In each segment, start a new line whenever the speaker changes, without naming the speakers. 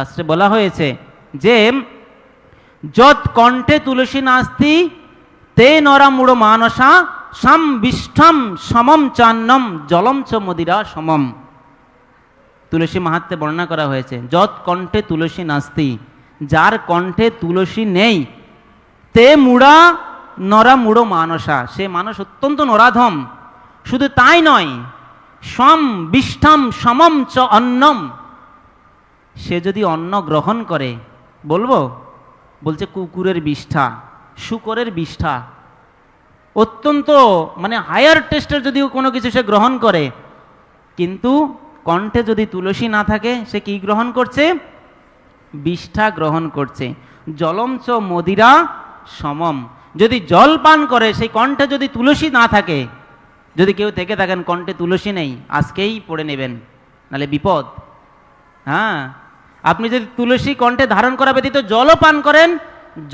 শাস্ত্রে বলা হয়েছে যে যত কণ্ঠে তুলসী নাস্তি, তে নরা মুড়ো মানসা, সাম বিষ্ঠম সমম চান্নম জলম চ মদিরা সমম। তুলসী মাহাত্মে বর্ণনা করা হয়েছে যত কণ্ঠে তুলসী নাস্তি, যার কণ্ঠে তুলসী নেই, তে মুড়া নরা মানসা, সে মানুষ অত্যন্ত নরাধম, শুধু তাই নয়, সম বিষ্ঠম সমম চ অন্নম সে যদি অন্ন গ্রহণ করে, বলব? বলছে কুকুরের বিষ্ঠা, শুকরের বিষ্ঠা। অত্যন্ত মানে হায়ার টেস্টের যদি কোনো কিছু সে গ্রহণ করে, কিন্তু কণ্ঠে যদি তুলসী না থাকে, সে কি গ্রহণ করছে? বিষ্ঠা গ্রহণ করছে। জলমচ মদিরা সমম। যদি জল পান করে, সেই কণ্ঠে যদি তুলসী না থাকে, যদি কেউ থেকে থাকেন, কণ্ঠে তুলসী নেই, আজকেই পড়ে নেবেন, নালে বিপদ। হ্যাঁ আপনি যদি তুলসী কণ্ঠে ধারণ করা ব্যতীত জলও পান করেন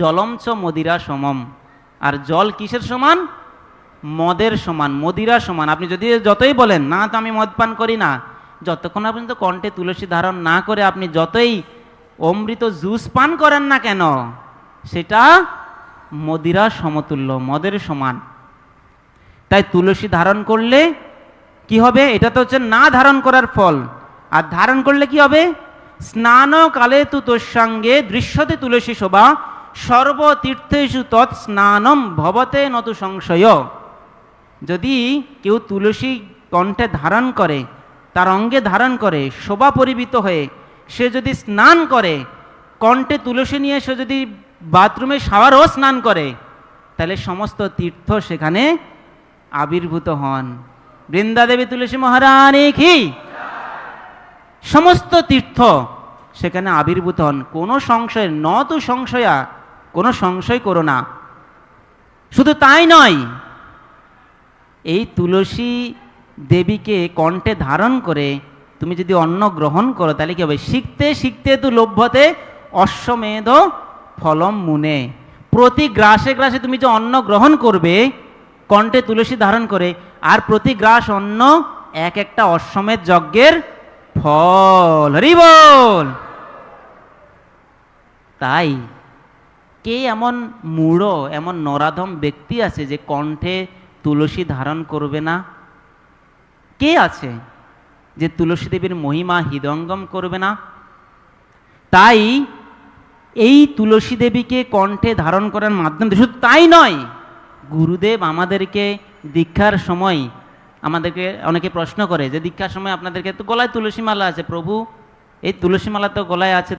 জলমচ মদিরা সমম। আর জল কিসের সমান? মদের সমান, মদিরা সমান। আপনি যদি যতই বলেন, না, তো আমি মদ পান করি না। যতক্ষণ আপনি তো কণ্ঠে তুলসী ধারণ না করে আপনি যতই অমৃত জুস পান করেন না কেন, সেটা মদিরা সমতুল্য, মদের সমান। তাই তুলসী ধারণ করলে কি হবে? এটা তো হচ্ছে না ধারণ করার ফল। আর ধারণ করলে কি হবে? স্নান কালে তু তোর সঙ্গে, দৃশ্যতে তুলসী শোভা, সর্বতীর্থেষু তৎ স্নানম ভবতে নতু সংশয়। যদি কেউ তুলসী কণ্ঠে ধারণ করে, তার অঙ্গে ধারণ করে, শোভা পরিবিত হয়ে, সে যদি স্নান করে, কণ্ঠে তুলসী নিয়ে সে যদি বাথরুমে শাওয়ারও স্নান করে, তাহলে সমস্ত তীর্থ সেখানে আবির্ভূত হন। বৃন্দাদেবী তুলসী মহারানী কি? সমস্ত তীর্থ সেখানে আবির্ভূত হন। কোনো সংশয়, ন তো সংশয়া, কোনো সংশয় করো না। শুধু তাই নয়, এই তুলসী দেবীকে কণ্ঠে ধারণ করে তুমি যদি অন্ন গ্রহণ করো, তাহলে কি হবে? শিখতে শিখতে তু লভ্যতে অশ্বমেধ ফলম মুনে। প্রতি গ্রাসে গ্রাসে তুমি যে অন্ন গ্রহণ করবে, কণ্ঠে তুলসী ধারণ করে, আর প্রতি গ্রাস অন্ন এক একটা অশ্বমেধ যজ্ঞের ফল হরি বল। তাই কে এমন মূঢ়, এমন নরাধম ব্যক্তি আছে যে কণ্ঠে তুলসী ধারণ করবে না? কে আছে যে তুলসী দেবীর মহিমা হৃদঙ্গম করবে না? তাই এই তুলসী দেবীকে কণ্ঠে ধারণ করার মাধ্যমে শুধু তাই নয়, গুরুদেব আমাদেরকে দীক্ষার সময় আমাদেরকে অনেকে প্রশ্ন করে যে দীক্ষার সময় আপনাদেরকে তো গলায় তুলসী মালা আছে, প্রভু, এই তুলসী মালা তো গলায় আছে